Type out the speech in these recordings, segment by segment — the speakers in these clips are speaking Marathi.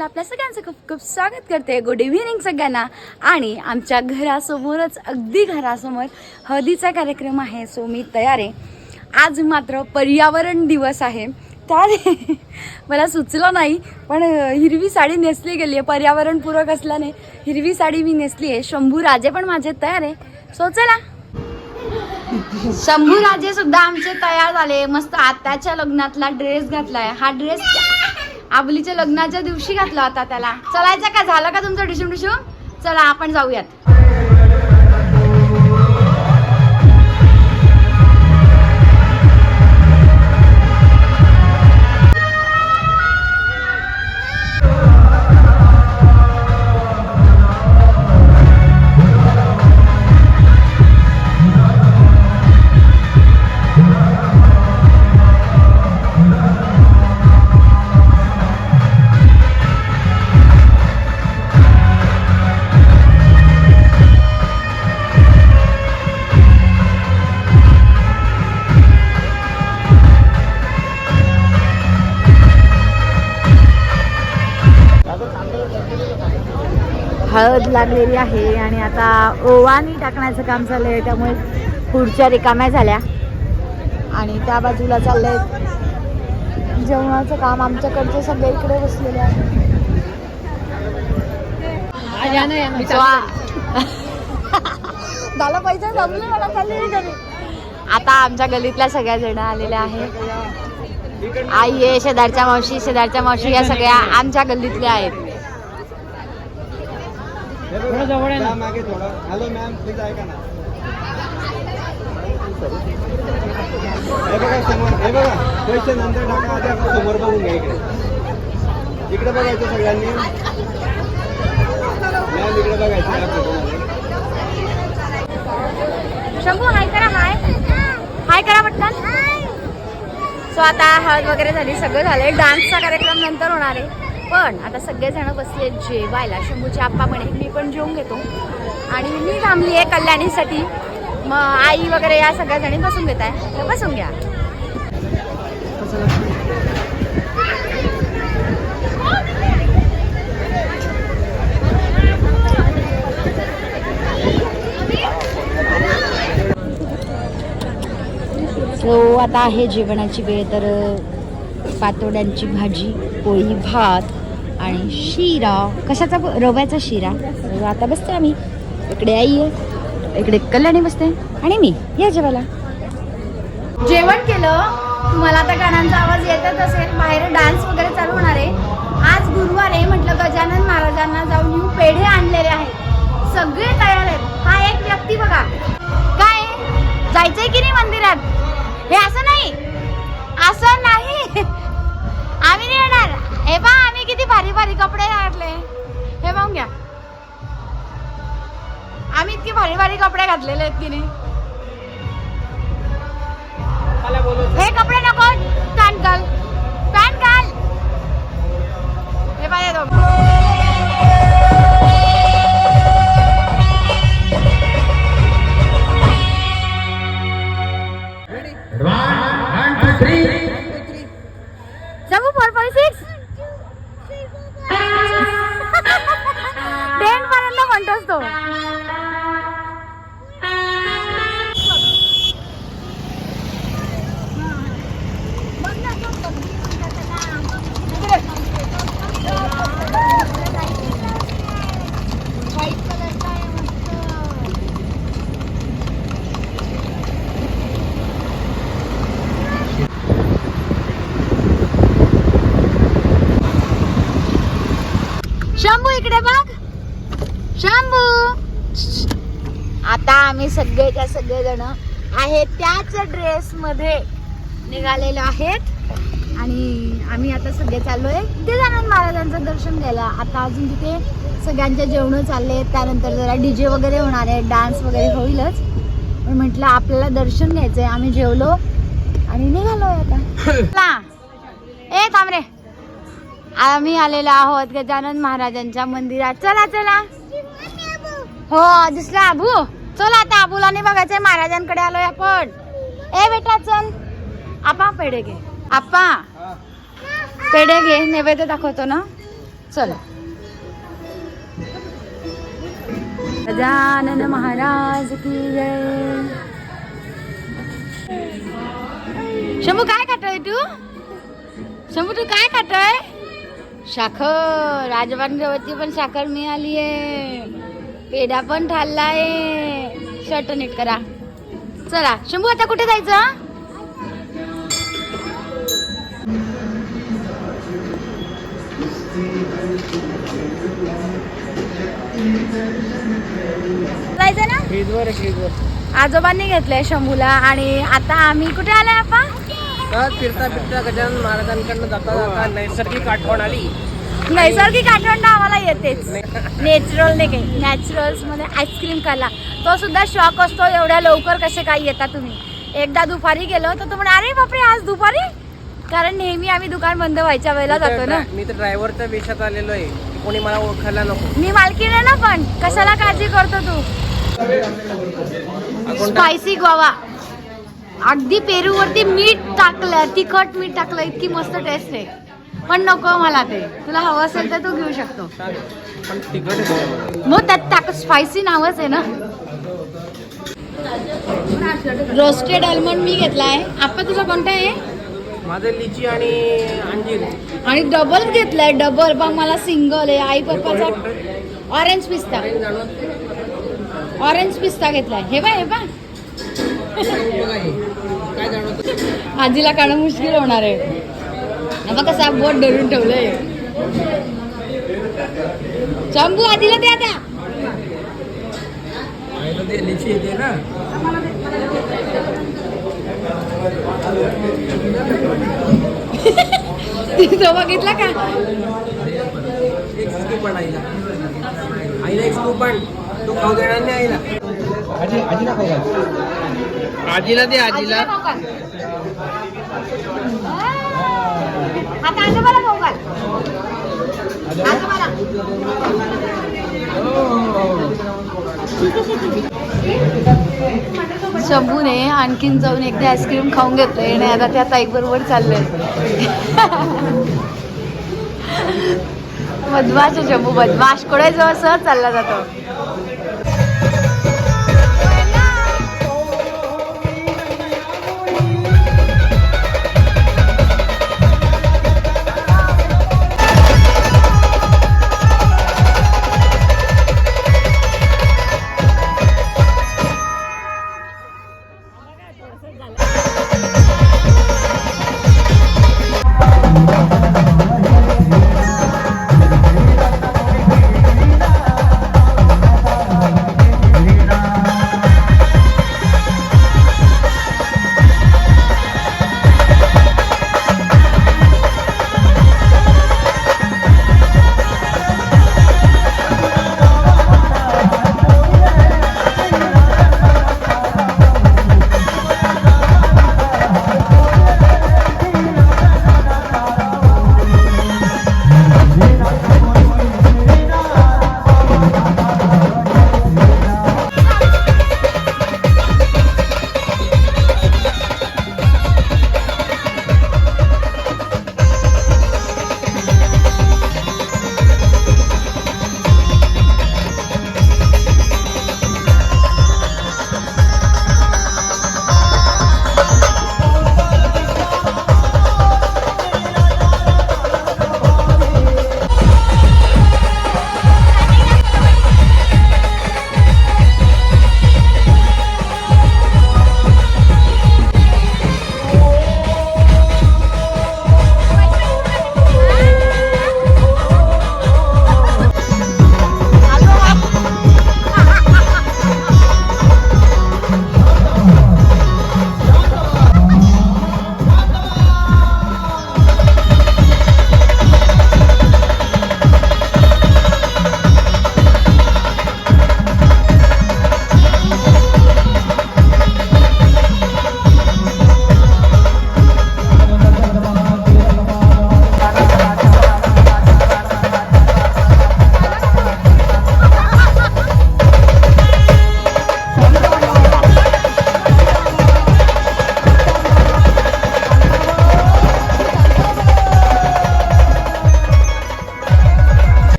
चॅनलला आपल्या सगळ्यांचं खूप खूप स्वागत करते. गुड इव्हिनिंग सगळ्यांना. आणि आमच्या घरासमोरच अगदी घरासमोर हळदीचा कार्यक्रम आहे सो मी तयार आहे. आज मात्र पर्यावरण दिवस आहे. त्याने मला सुचलं नाही पण हिरवी साडी नेसली गेली आहे. पर्यावरणपूरक असल्याने हिरवी साडी मी नेसली आहे. शंभू राजे पण माझे तयार आहे. सो चला. शंभू राजे सुद्धा आमचे तयार झाले. मस्त आत्याच्या लग्नातला ड्रेस घातलाय. हा ड्रेस आबलीच्या लग्नाच्या दिवशी घातला होता त्याला. चलायचं का? झालं का तुमचं डिशूम डिशूम? चला आपण जाऊयात. हळद लागलेली आहे आणि आता ओवानी टाकण्याचं काम चाललं आहे त्यामुळे पुढच्या रिकाम्या झाल्या. आणि त्या बाजूला चाललं आहे जेवणाचं काम आमच्याकडचे सगळे इकडे बसलेले आहे झालं पैसे जमले मला चालले घरी. आता आमच्या गलीतल्या सगळ्या जण आलेल्या आहेत. आई आहे शेजारच्या मावशी शेजारच्या मावशी या सगळ्या आमच्या गल्लीतल्या आहेत. या मागे थोडं. हॅलो मॅम प्लीज ऐका ना. हे बघा समोर हे बघा. पैसे नंतर टाका आधी आपण समोर बघून घ्या इकडे. इकडे बघायचं सगळ्यांनी. मॅम इकडे बघायचं. शंभू हाय करा हाय हाय करा पटकन. सो आता हळद वगैरे झाली सगळं झालंय. डान्सचा कार्यक्रम नंतर होणार आहे. पण आता सगळेजण बसले जेवायला. शंभूचे आप्पा म्हणे मी पण जेवून घेतो. आणि मी थांबली आहे कल्याणीसाठी. मग आई वगैरे या सगळ्याजणी बसून घेत आहे. तर बसून घ्या. सो आता आहे जेवणाची वेळ तर पातोड्यांची भाजी पोळी भात आणि शिरा. कशाचा रव्याचा शिरा? आता बसते आम्ही. इकडे आई आहे इकडे कल्याणी बसते आणि मी या जेवायला. जेवण केलं. तुम्हाला आता गाण्यांचा आवाज येतच असेल. बाहेर डान्स वगैरे चालू होणार आहे. आज गुरुवार आहे म्हटलं गजानन महाराजांना जाऊन येऊ पेढे आणलेले आहेत. सगळे तयार आहेत. हा एक व्यक्ती बघा. काय जायचंय की नाही मंदिरात? हे असं नाही. Yine शंभू इकडे बघ. शंभू. आता आम्ही सगळेच्या सगळेजण आहेत त्याच ड्रेस मध्ये निघालेलो आहेत. आणि आम्ही आता सगळे चाललोय. गजानन महाराजांचं दर्शन घ्यायला. आता अजून तिथे सगळ्यांचे जेवण चालले आहेत. त्यानंतर जरा डीजे वगैरे होणार आहे. डान्स वगैरे होईलच. पण म्हटलं आपल्याला दर्शन घ्यायचंय. आम्ही जेवलो आणि निघालोय आता. ए थांब रे. आम्ही आलेलो आहोत गजानन महाराजांच्या मंदिरात. चला चला. हो दिसला आबू. चला आता आबूला नाही बघायचंय महाराजांकडे आलोय आपण. ए बेटा चल. आपा पेढे घे. आपा. पेढे घे नैवेद्य दाखवतो ना? चला. गजानन महाराज की जय. शंभू काय खातोय तू? शंभू तू काय खातोय? साखर राजबांगवरती पण साखर मिळाली आहे पेढा पण खाल्लाय शर्ट नीट करा. चला शंभू आता कुठे जायचं जायचं ना? आजोबांनी घेतलंय शंभूला आणि आता आम्ही कुठे आलोय आपण फिरता फिरता गजानन महाराजांकडनं जाता जाता नैसर्गिक आठवण आली. नैसर्गिक आठवण आम्हाला येतेच. नॅचरल नाही काही नॅचरल्समध्ये आईस्क्रीम खाल्ला तो सुद्धा शॉक असतो एवढ्या लवकर कसे काय येता तुम्ही? एकदा दुपारी गेलो तर तो म्हणे अरे बापरे आज दुपारी? कारण नेहमी आम्ही दुकान बंद व्हायच्या वेळेला जातो ना. मी तर ड्रायव्हरच्या वेशात आलेलो आहे. कोणी मला ओळखायला नको. मी मालकीण आहे ना पण कशाला काळजी करतो तू? स्पायसी गोवा. अगदी पेरू वरती मीठ टाकलं तिखट मीठ टाकलं इतकी मस्त टेस्ट आहे. पण नको मला ते. तुला हवं असेल तर तू घेऊ शकतो. आहे मग त्यात टाक स्पायसी नावच आहे ना. रोस्टेड आल्मंड मी घेतलाय आपा तुझा कोणता आहे? माझं लिची आणि अंजीर. आणि डबल घेतलाय डबल बघ मला सिंगल आहे. आई पप्पाचा ऑरेंज पिस्ता ऑरेंज पिस्ता घेतलाय. हे बाय हे जाणवत आजीला काढणं मुश्किल होणार आहे. आता कसा बोट धरून ठेवलंय. चंबू आजीला द्या द्या. तो बघितला का? आईला. आईला एक स्कूप पण. तू खाऊ देणार नाही आईला. आजी आजीला खाऊ आजीला दे आजीला. खाऊ घाल. आता आजोबाला खाऊ घाल. आजोबाला शंभूने आणखीन जाऊन एकदा आईस्क्रीम खाऊन घेतलंय आणि आता त्या ताईक बरोबर चाललंय. बदमाश आहे शंभू बदमाश कोणाजवळ सहज चालला जातो?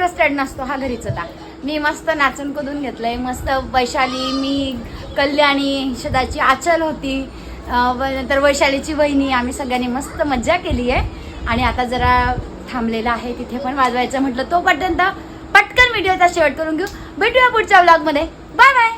इंटरेस्टेड नसतो हा घरीच होता मी मस्त नाचून कुदून घेतलंय मस्त वैशाली मी कल्याणी शदाची आचल होती. नंतर वैशालीची वहिनी आम्ही सगळ्यांनी मस्त मज्जा केली आहे. आणि आता जरा थांबलेला आहे तिथे पण वाजवायचं म्हटलं तोपर्यंत पटकन व्हिडिओचा शेवट करून घेऊ. भेटूया पुढच्या ब्लॉगमध्ये बाय बाय